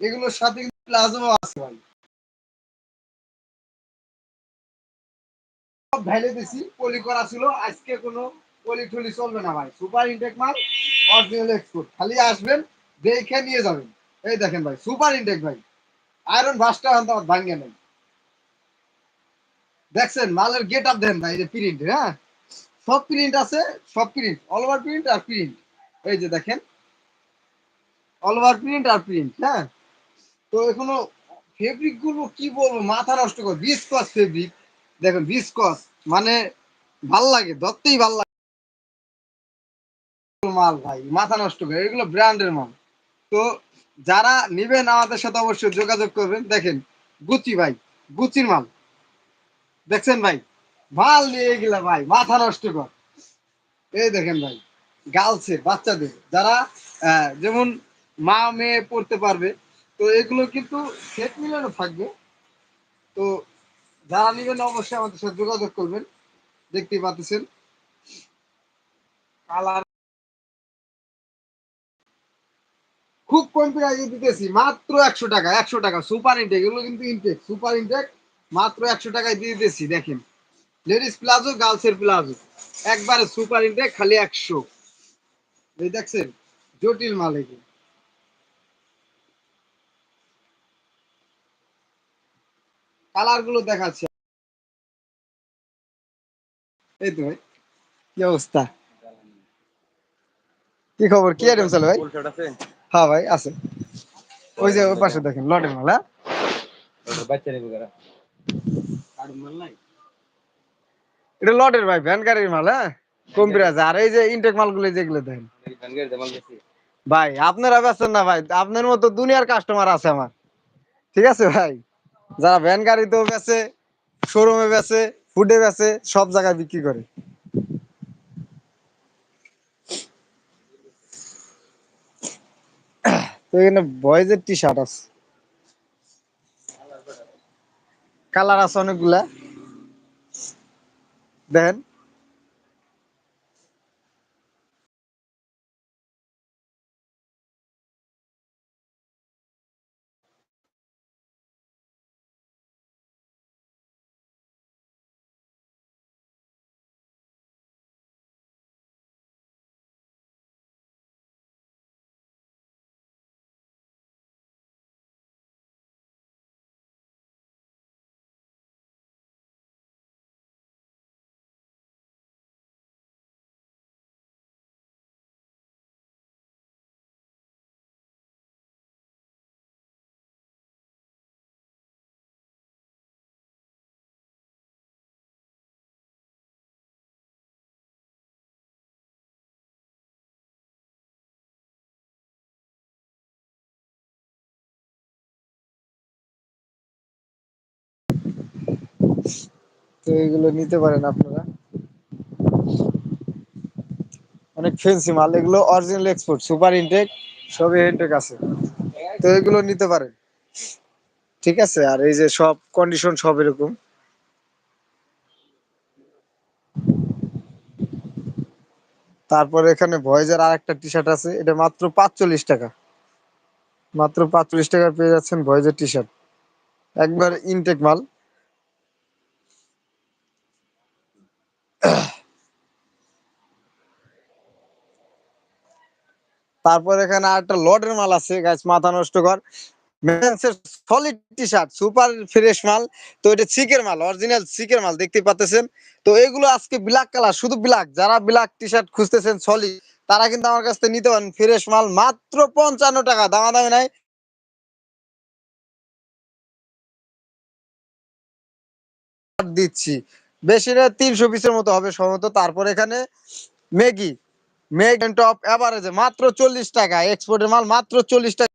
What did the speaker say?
এগুলোর সাথে কিন্তু প্লাজো আছে ভাই। সব দিছি, পলি করা ছিল, আজকে কোনো পলি টলি চলবে না ভাই। সুপার ইনটেক মাল অরিজিনাল এক্সপোর্ট খালি আসবেন, দেখে নিয়ে যাবেন। এই দেখেন ভাই, সুপার ইনটেক ভাই। আয়রন ভাসটা আনতে ভাঙ্গে নেই। দেখছেন, মালের গেট আপ দেন ভাই যে প্রিন্ট হ্যাঁ? সব প্রিন্ট আছে, সব প্রিন্ট অল ওভার প্রিন্ট আর প্রিন্ট এই যে দেখেন অল ওভার প্রিন্ট আর প্রিন্ট হ্যাঁ? তো এখনও ফেব্রিকগুলো কি বলব, মাথা নষ্ট করে বিস্কস ফেব্রিক দেখেন বিস্কস মানে ভালো লাগে, ধরতেই ভালো লাগে। মাল ভাই, মাথা নষ্ট করে, এগুলো ব্র্যান্ডের মাল। তো যারা নিবেন আমাদের সাথে অবশ্যই যোগাযোগ করবেন। দেখেন, গুচি ভাই, গুচির মাল। দেখছেন ভাই? মাল নিয়ে গেলা ভাই, মাথা নষ্ট কর। এই দেখেন ভাই গার্লসের বাচ্চাদের। যারা যেমন মা মেয়ে পড়তে পারবে তো এগুলো কিন্তু সেট মিলানো থাকবে। তো যারা নেবেন অবশ্যই আমাদের সাথে যোগাযোগ করবেন। দেখতেই পাচ্ছেন। কালার খুব কম প্রাইসে দিতেছি, মাত্র একশো টাকা একশো টাকা, সুপার ইনটেক, এগুলো কিন্তু ইনটেক, সুপার ইনটেক, মাত্র একশো টাকায় দিয়ে দিতেছি দেখেন। লেডিস প্লাজো, গার্লসের প্লাজো, একবারে সুপার ইনটেক, খালি একশো। দেখছেন, জটিল মাল এগুলো। কালারগুলো দেখাচ্ছে। এই তো ভাই কি অবস্থা? কি খবর? কি আইটেম চলে ভাই? হ্যাঁ ভাই আছে। ওই যে ওই পাশে দেখেন লটের মাল হ্যাঁ? এটা লটের ভাই ভ্যান গাড়ির মাল হ্যাঁ? কম্পিউটার আর এই যে ইনটেক মালগুলো যেগুলো দেখেন। ভাই আপনারা বেচেন না ভাই আপনার মতো দুনিয়ার কাস্টমার আছে আমার। ঠিক আছে ভাই? যারা ভ্যান গাড়িতেও বেচে শোরুমে বেচে ফুডে বেচে, সব জায়গায় বিক্রি করে। তো এখানে বয়েজের টি শার্ট আছে। কালার আছে অনেকগুলা। দেখেন। তো এগুলো নিতে পারেন আপনারা। অনেক ফেন্সি মাল, এগুলো অরিজিনাল এক্সপোর্ট সুপার ইনটেক সবই ইনটেক আছে। তো এগুলো নিতে পারেন। ঠিক আছে? আর এই যে সব কন্ডিশন সব এরকম। তারপর এখানে ভয়েজের আর একটা টি শার্ট আছে, এটা মাত্র পাঁচচল্লিশ টাকা। মাত্র পাঁচচল্লিশ টাকা পেয়ে যাচ্ছেন ভয়েজের টি শার্ট একবার ইনটেক মাল। তারপর এখানে আরেকটা লটের মাল আছে গাছ মাথা নষ্ট কর। Solid T shirt super fresh মাল। তো এটা মাল অরিজিনাল মাল, দেখতে তো এগুলো আজকে ব্ল্যাক কালার শুধু ব্ল্যাক যারা ব্ল্যাক টি শার্ট খুঁজতেছেন সলিড তারা কিন্তু আমার কাছ থেকে নিতে পারেন ফ্রেশ মাল, মাত্র পঞ্চান্ন টাকা দামা দামি নাই। দিচ্ছি। বেশি না তিনশো পিসের মতো হবে সম্ভবত। তারপর এখানে ম্যাগি মেগ টপ এভারেজে মাত্র চল্লিশ টাকা। এক্সপোর্টের মাল মাত্র চল্লিশ টাকা।